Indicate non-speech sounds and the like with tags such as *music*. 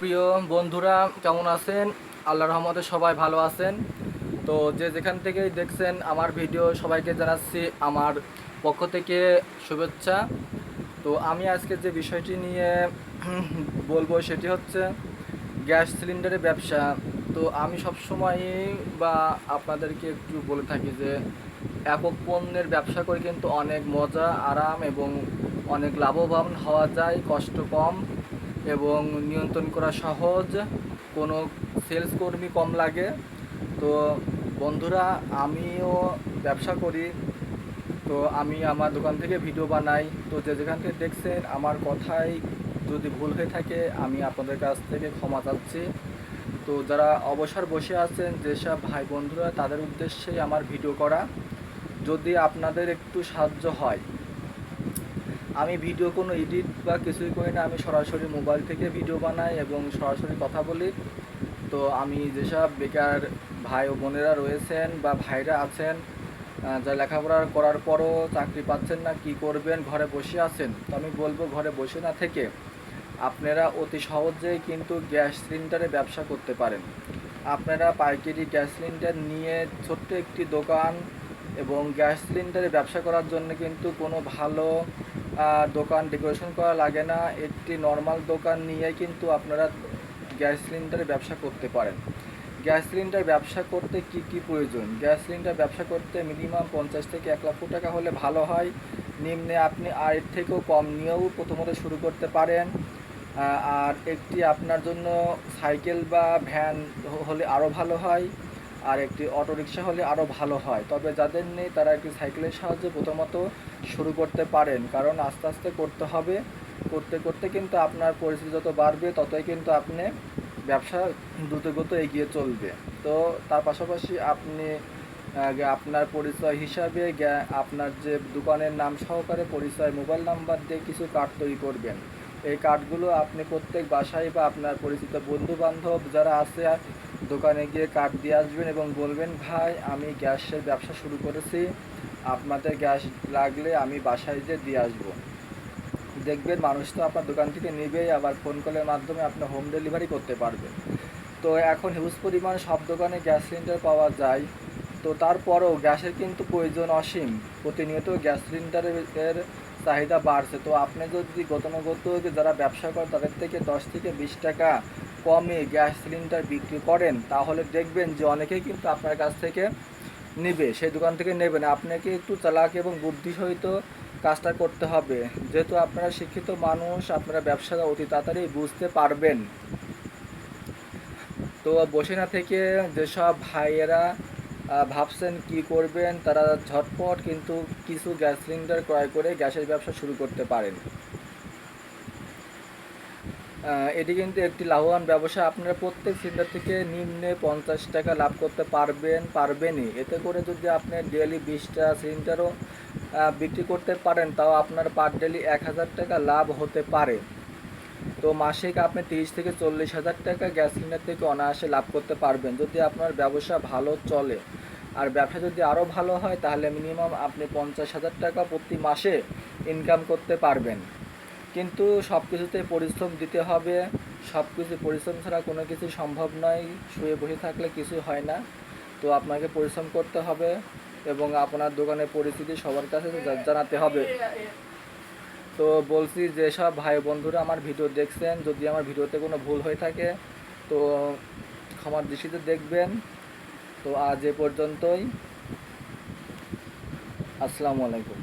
প্রিয় বন্ধুরা, কেমন আছেন? আল্লাহর রহমতে সবাই ভালো আছেন। তো যে যেখান থেকেই দেখছেন আমার ভিডিও, সবাইকে জানাচ্ছি আমার পক্ষ থেকে শুভেচ্ছা। তো আমি আজকে যে বিষয়টি নিয়ে *clears throat* বলব সেটি হচ্ছে গ্যাস সিলিন্ডারের ব্যবসা। তো আমি সবসময়ই বা আপনাদেরকে একটু বলে থাকি যে, একক পণ্যের ব্যবসা করে কিন্তু অনেক মজা, আরাম এবং অনেক লাভবান হওয়া যায়, কষ্ট কম। এবং নিয়ন্ত্রণ করা সহজ, কোনো সেলস কর্মী কম লাগে। তো বন্ধুরা, আমিও ব্যবসা করি। তো আমি আমার দোকান থেকে ভিডিও বানাই। তো যে যেখান থেকে দেখছেন, আমার কথাই যদি ভুল হয়ে থাকে, আমি আপনাদের কাছ থেকে ক্ষমা চাচ্ছি। তো যারা অবসর বসে আছেন যেসব ভাই বন্ধুরা, তাদের উদ্দেশ্যেই আমার ভিডিও করা। যদি আপনাদের একটু সাহায্য হয় আমি ভিডিও কোনো এডিট বা কিছুই করি না, আমি সরাসরি মোবাইল থেকে ভিডিও বানাই এবং সরাসরি কথা বলি। তো আমি যেসব বেকার ভাই ও বোনেরা রয়েছেন বা ভাইরা আছেন যা লেখাপড়া করার পরও চাকরি পাচ্ছেন না, কি করবেন, ঘরে বসে আছেন? তো আমি বলব ঘরে বসে না থেকে আপনারা অতি সহজেই কিন্তু গ্যাস সিলিন্ডারে ব্যবসা করতে পারেন। আপনারা পাইকারি গ্যাস সিলিন্ডার নিয়ে ছোট্ট একটি দোকান এবং গ্যাস সিলিন্ডারে ব্যবসা করার জন্য কিন্তু কোনো ভালো দোকান ডেকোরেশন করা লাগে না। একটি নর্মাল দোকান নিয়ে কিন্তু আপনারা গ্যাস সিলিন্ডারে ব্যবসা করতে পারেন। গ্যাস সিলিন্ডার ব্যবসা করতে কি কি প্রয়োজন? গ্যাস সিলিন্ডার ব্যবসা করতে মিনিমাম পঞ্চাশ থেকে এক লক্ষ টাকা হলে ভালো হয়। নিম্নে আপনি আয়ের থেকেও কম নিয়েও প্রথমত শুরু করতে পারেন। আর একটি আপনার জন্য সাইকেল বা ভ্যান হলে আরও ভালো হয়। আর একটি অটোরিকশা হলে আরও ভালো হয়। তবে যাদের নেই, তারা একটি সাইকেলের সাহায্যে প্রথমত শুরু করতে পারেন। কারণ আস্তে আস্তে করতে হবে। করতে করতে কিন্তু আপনার পরিস্থিতি যত বাড়বে, ততই কিন্তু আপনি ব্যবসা দ্রুতগত এগিয়ে চলবে। তো তার পাশাপাশি আপনি আপনার পরিচয় হিসাবে আপনার যে দোকানের নাম সহকারে পরিচয়, মোবাইল নাম্বার দিয়ে কিছু কার্ড তৈরি করবেন। এই কার্ডগুলো আপনি প্রত্যেক বাসায় বা আপনার পরিচিত বন্ধু বান্ধব যারা আছে দোকানে গিয়ে কার্ড দিয়ে আসবেন এবং বলবেন, ভাই, আমি গ্যাসের ব্যবসা শুরু করেছি। আপনাদের গ্যাস লাগলে আমি বাসায় যেয়ে দিয়ে আসব। দেখবেন মানুষ তো আপনার দোকান থেকে নেবেই আবার ফোন কলের মাধ্যমে আপনি হোম ডেলিভারি করতে পারবেন। তো এখন হিউজ পরিমাণ সব দোকানে গ্যাস সিলিন্ডার পাওয়া যায়। তো তারপরেও গ্যাসের কিন্তু প্রয়োজন অসীম। প্রতিনিয়ত গ্যাস সিলিন্ডারের চাহিদা বাড়ছে। তো আপনি যদি গতানুগত যারা ব্যবসা করে, তাদের থেকে দশ থেকে বিশ টাকা কমে গ্যাস সিলিন্ডার বিক্রি করেন, তাহলে দেখবেন যে অনেকেই কিন্তু আপনার কাছ থেকে নেবে, সেই দোকান থেকে নেবেন আপনাকে একটু চালাক এবং বুদ্ধি সহিত কাজটা করতে হবে। যেহেতু আপনারা শিক্ষিত মানুষ, আপনারা ব্যবসাটা অতি তাড়াতাড়ি বুঝতে পারবেন। তো বসে না থেকে যেসব ভাইয়েরা ভাবছেন কি করবেন, তারা ঝটপট কিন্তু কিছু গ্যাস সিলিন্ডার ক্রয় করে গ্যাসের ব্যবসা শুরু করতে পারেন। এটি কিন্তু একটি লাভবান ব্যবসা। আপনারা প্রত্যেক সিলিন্ডার থেকে নিম্নে পঞ্চাশ টাকা লাভ করতে পারবেন, পারবেনই। এতে করে যদি আপনি ডেলি বিশটা সিলিন্ডারও বিক্রি করতে পারেন, তাও আপনার পার ডেলি এক হাজার টাকা লাভ হতে পারে। তো মাসিক আপনি তিরিশ থেকে চল্লিশ হাজার টাকা গ্যাস সিলিন্ডার থেকে অনায়াসে লাভ করতে পারবেন, যদি আপনার ব্যবসা ভালো চলে। আর ব্যবসা যদি আরও ভালো হয়, তাহলে মিনিমাম আপনি পঞ্চাশ হাজার টাকা প্রতি মাসে ইনকাম করতে পারবেন। কিন্তু সব কিছুতে পরিশ্রম দিতে হবে। সব কিছু পরিশ্রম ছাড়া কোনো কিছু সম্ভব নয়। শুয়ে বসে থাকলে কিছু হয় না। তো আপনাকে পরিশ্রম করতে হবে এবং আপনার দোকানের পরিস্থিতি সবার কাছে জানাতে হবে। তো বলছি যে সব ভাই বন্ধুরা আমার ভিডিও দেখছেন, যদি আমার ভিডিওতে কোনো ভুল হয়ে থাকে, তো ক্ষমার দৃষ্টিতে দেখবেন। তো আজ এ পর্যন্তই। আসসালামু আলাইকুম।